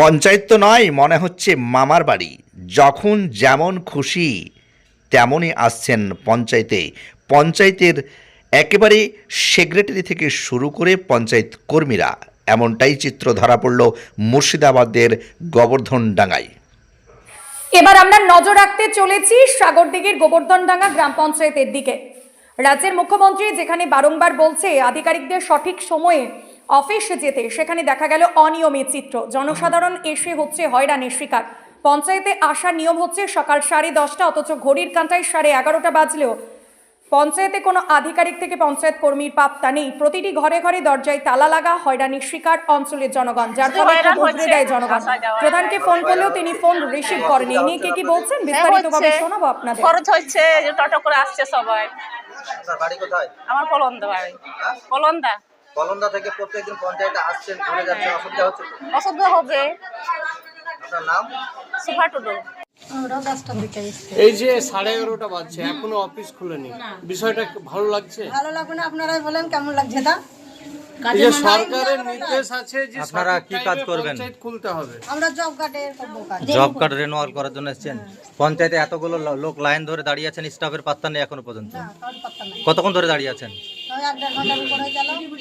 পঞ্চায়েত তো নয়, মনে হচ্ছে মামার বাড়ি। যখন যেমন খুশি তেমনই আসছেন পঞ্চায়েতে। পঞ্চায়েতের একেবারে সেক্রেটারি থেকে শুরু করে পঞ্চায়েত কর্মীরা। এমনটাই চিত্র ধরা পড়ল মুর্শিদাবাদের গোবর্ধন ডাঙ্গায় এবার আমরা নজর রাখতে চলেছি সাগরদিঘির গোবর্ধনডাঙ্গা গ্রাম পঞ্চায়েতের দিকে। রাজ্যের মুখ্যমন্ত্রী যেখানে বারংবার বলছে, আধিকারিকদের সঠিক সময়ে অফিস যেতে সেখানে দেখা গেল অনিয়মের চিত্র। জনসাধারণ এসে হচ্ছে হয়রানির শিকার। পঞ্চায়েতে আসার নিয়ম হচ্ছে সকাল সাড়ে দশটা অথচ ঘড়ির কাঁটায় সাড়ে এগারোটা বাজলেও পঞ্চায়েতে কোনো আধিকারিক থেকে পঞ্চায়েত কর্মীর পাত্তা নেই। প্রতিটি ঘরে ঘরে দরজায় তালা লাগা হয়রানির শিকার অঞ্চলের জনগণ যার ফলে দেয় জনগণ। প্রধানকে ফোন করলেও তিনি ফোন রিসিভ করেন এই নিয়ে কে কি বলছেন? বিস্তারিতভাবে হচ্ছে, শোনাবো আপনাদের। খরচ হচ্ছে টোটো করে আসছে সবাই। আপনার বাড়ি কোথায়? আমার কলন্দা বাড়ি কলন্দা কলন্দা থেকে প্রত্যেকদিন পঞ্চায়েতে আসছেন ঘুরে যাচ্ছেন অসুবিধা হচ্ছে অসুবিধা হবে। আপনার নাম? সুফা টুডু। এই যে সাড়ে এগারোটা বাজছে এখনও অফিস খুলেনি। বিষয়টা ভালো লাগছে? ভালো লাগবে না আপনারাই বলেন কেমন লাগছে তা। যে সরকারের নির্দেশ আছে যে আপনারা কি কাজ করবেন? খুলতে হবে। আমরা জব কার্ডে জব কার্ড রেনুয়াল করার জন্য এসেছেন। পঞ্চায়েতে এতগুলো লোক লাইন ধরে দাঁড়িয়ে আছেন স্টাফের পাত্তা নেই এখনও পর্যন্ত। কতক্ষণ ধরে দাঁড়িয়ে আছেন?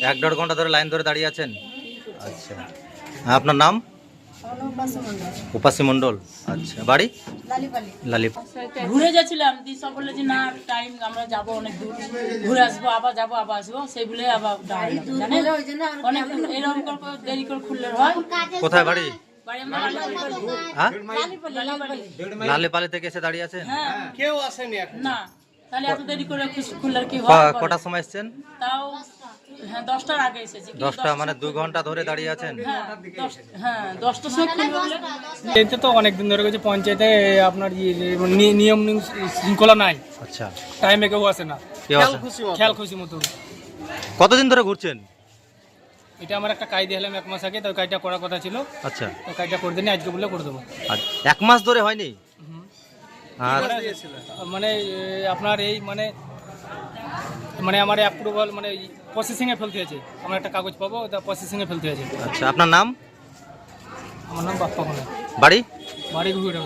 এক দেড় ঘণ্টা ধরে লাইন ধরে দাঁড়িয়ে আছেন? আচ্ছা। আপনার নাম? অনুপাস মন্ডল আচ্ছা বাড়ি? লালিপালি। লালি ঘুরে যাচ্ছিলাম দিশা বললে যে না টাইম আমরা যাব অনেক দূর। ঘুরে আসব আবার যাব আবার আসব। সেই বলে আবার অনেক এরকম করে দেরি করে খুললে হয়? কোথায় বাড়ি? বাড়ি আমরা লালিপালি। করি। হ্যাঁ? লালিপালি। থেকে এসে দাঁড়িয়ে আছে হ্যাঁ। কেউ আসেনি এখন। না। তাহলে এত দেরি করে খুশ- কি হয়? কটার সময় এসেছেন? তাও হ্যাঁ দশটার আগে এসেছি দশটা মানে দু ঘণ্টা ধরে দাঁড়িয়ে আছেন? হ্যাঁ হ্যাঁ দশটার সময় খুলবে তো অনেক দিন ধরে গেছে পঞ্চায়েতে আপনার ইয়ে নি- নিয়ম শৃঙ্খলা নাই। আচ্ছা। টাইমে কেউ আসে না। খুশি খেয়াল খুশি মতো। কতদিন ধরে ঘুরছেন? এটা আমার একটা কাজ দিলাম এক মাস আগে তো কাজটা করার কথা ছিল। আচ্ছা। তো কাজটা করে দিন আজকে বলে করে দেবো। আর এক মাস ধরে হয়নি? আর মানে আপনার এই মানে মানে আমার অ্যাপ্রুভাল মানে প্রসেসিংয়ে ফেলতে হয়েছে। আমার একটা কাগজ পাবো ওটা প্রসেসিংয়ে ফেলতে হয়েছে। আচ্ছা আপনার নাম? আমার নাম বাপ্পা কোনা বাড়ি? বাড়ি ঘুরে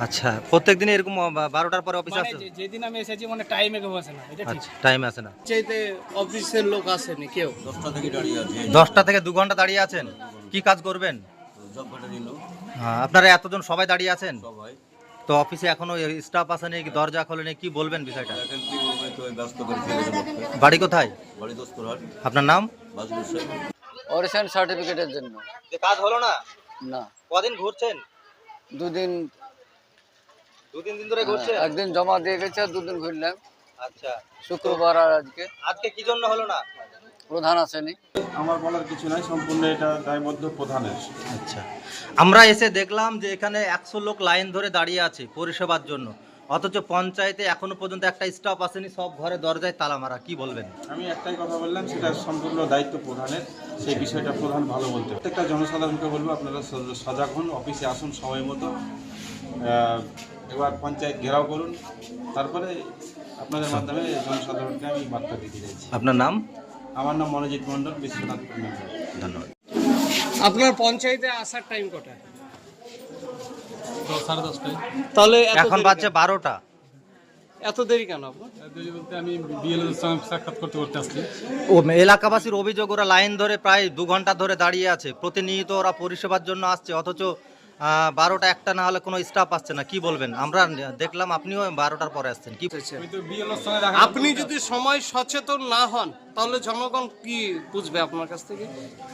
আচ্ছা প্রত্যেক দিন এরকম বারোটার পরে অফিস মানে আসে? যে- যেদিন আমি এসেছি মানে টাইমে কেউ আসে না এটা ঠিক। আচ্ছা টাইম আসে না। পঞ্চায়েতে অফিসের লোক আসেনি কেউ। দশটা থেকে দাঁড়িয়ে আছে। দশটা থেকে দু ঘণ্টা দাঁড়িয়ে আছেন? কি কাজ করবেন? জব হ্যাঁ, আপনারা এতজন সবাই দাঁড়িয়ে আছেন? তো অফিসে এখনও স্টাফ আসেনি কি দরজা খোলেনি কি বলবেন বিষয়টা? বাড়ি কোথায়? আপনার নাম? অরিজিন সার্টিফিকেটের জন্য। যে কাজ হলো না? না। কদিন ঘুরছেন? দুদিন। দু তিন দিন ধরে ঘুরছেন? একদিন জমা দিয়ে গেছে আর দুদিন ঘুরলাম। আচ্ছা। শুক্রবার আর আজকে। আজকে কি জন্য হলো না? প্রধান আসেনি আমার বলার কিছু নাই সম্পূর্ণ এটা দায়বদ্ধ প্রধানের। আচ্ছা। আমরা এসে দেখলাম যে এখানে একশো লোক লাইন ধরে দাঁড়িয়ে আছে পরিষেবার জন্য। অথচ পঞ্চায়েতে এখনও পর্যন্ত একটা স্টাফ আসেনি সব ঘরে দরজায় তালা মারা। কি বলবেন? আমি একটাই কথা বললাম সেটা সম্পূর্ণ দায়িত্ব প্রধানের। সেই বিষয়টা প্রধান ভালো বলতে প্রত্যেকটা জনসাধারণকে বলব আপনারা সজাগ হন অফিসে আসুন সময় মতো। এবার পঞ্চায়েত ঘেরাও করুন। তারপরে আপনাদের মাধ্যমে জনসাধারণকে আমি বার্তা দিতে চাইছি। আপনার নাম? আমার নাম মনোজিৎ মণ্ডল বিশ্বনাথ মেম্বার ধন্যবাদ। আপনার পঞ্চায়েতে আসার টাইম কটা? তাহলে এখন বাজছে বারোটা। এত দেরি কেন আপনার? ও এলাকাবাসীর অভিযোগ ওরা লাইন ধরে প্রায় দু ঘণ্টা ধরে দাঁড়িয়ে আছে। প্রতিনিয়ত ওরা পরিষেবার জন্য আসছে অথচ বারোটা একটা না হলে কোনো স্টাফ আসছে না কি বলবেন? আমরা দেখলাম আপনিও বারোটার পরে আসছেন কি আপনি যদি সময় সচেতন না হন তাহলে জনগণ কি বুঝবে আপনার কাছ থেকে?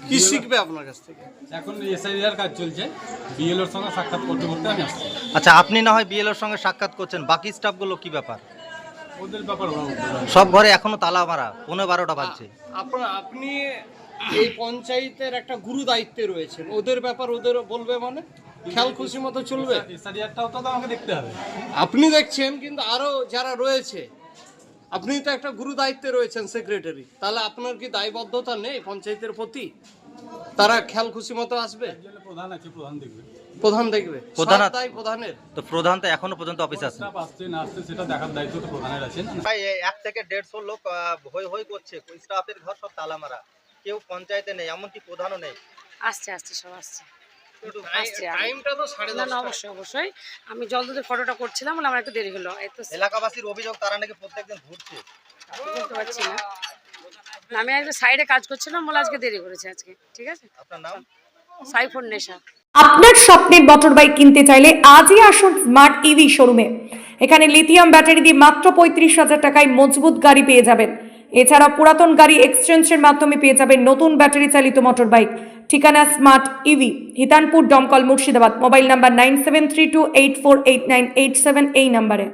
কি শিখবে আপনার কাছ থেকে? এখন এসআইআর কাজ চলছে বিএলওর সঙ্গে সাক্ষাৎ করতে করতে আমি আসছি। আচ্ছা আপনি না হয় বিএলওর সঙ্গে সাক্ষাৎ করছেন বাকি স্টাফগুলো কি ব্যাপার? ওদের ব্যাপার। সব ঘরে এখনও তালা মারা পনেরো বারোটা বাজছে। আপনার আপনি এই পঞ্চায়েতের একটা গুরু দায়িত্বে রয়েছেন ওদের ব্যাপার ওদের বলবে মানে? খেয়াল খুশি মতো চলবে? তো আমাকে দেখতে হবে। আপনি দেখছেন কিন্তু আরও যারা রয়েছে আপনি তো একটা গুরু দায়িত্বে রয়েছেন সেক্রেটারি তাহলে আপনার কি দায়বদ্ধতা নেই পঞ্চায়েতের প্রতি? তারা খেয়াল খুশি মতো আসবে? প্রধান আছে প্রধান দেখবে। প্রধান দেখবে। প্রধান সব প্রধানের? তো প্রধান তো এখনও পর্যন্ত অফিসে স্টাফ আসছে না আসছে সেটা দেখার দায়িত্ব তো প্রধানের আছে প্রায় এক থেকে দেড়শো লোক হই হই করছে স্টাফের ঘর সব তালা মারা কেউ পঞ্চায়েতে নেই এমনকি প্রধানও নেই। আসছে আসছে সব আসছে। আসছে না না অবশ্যই অবশ্যই। আমি জল দুধের ফটোটা করছিলাম বলে আমার একটু দেরি হলো। এলাকাবাসীর অভিযোগ তারা নাকি প্রত্যেকদিন ঘুরছে। বলতে পারছি না। না, আমি একটা সাইডে কাজ করছিলাম বলে আজকে দেরি করেছে আজকে ঠিক আছে? আপনার নাম? সাইফোন নেশা। আপনার স্বপ্নের মোটর বাইক কিনতে চাইলে আজই আসুন স্মার্ট ইভি শোরুমে এখানে লিথিয়াম ব্যাটারি দিয়ে মাত্র পঁয়ত্রিশ হাজার টাকায় মজবুত গাড়ি পেয়ে যাবেন। এছাড়া পুরাতন গাড়ি এক্সচেঞ্জের মাধ্যমে পেয়ে যাবেন নতুন ব্যাটারি চালিত মোটর বাইক ঠিকানা smart EV Hitanpur, Domkal, Murshidabad. Mobile number nine seven three two eight four eight nine eight seven এই নাম্বারে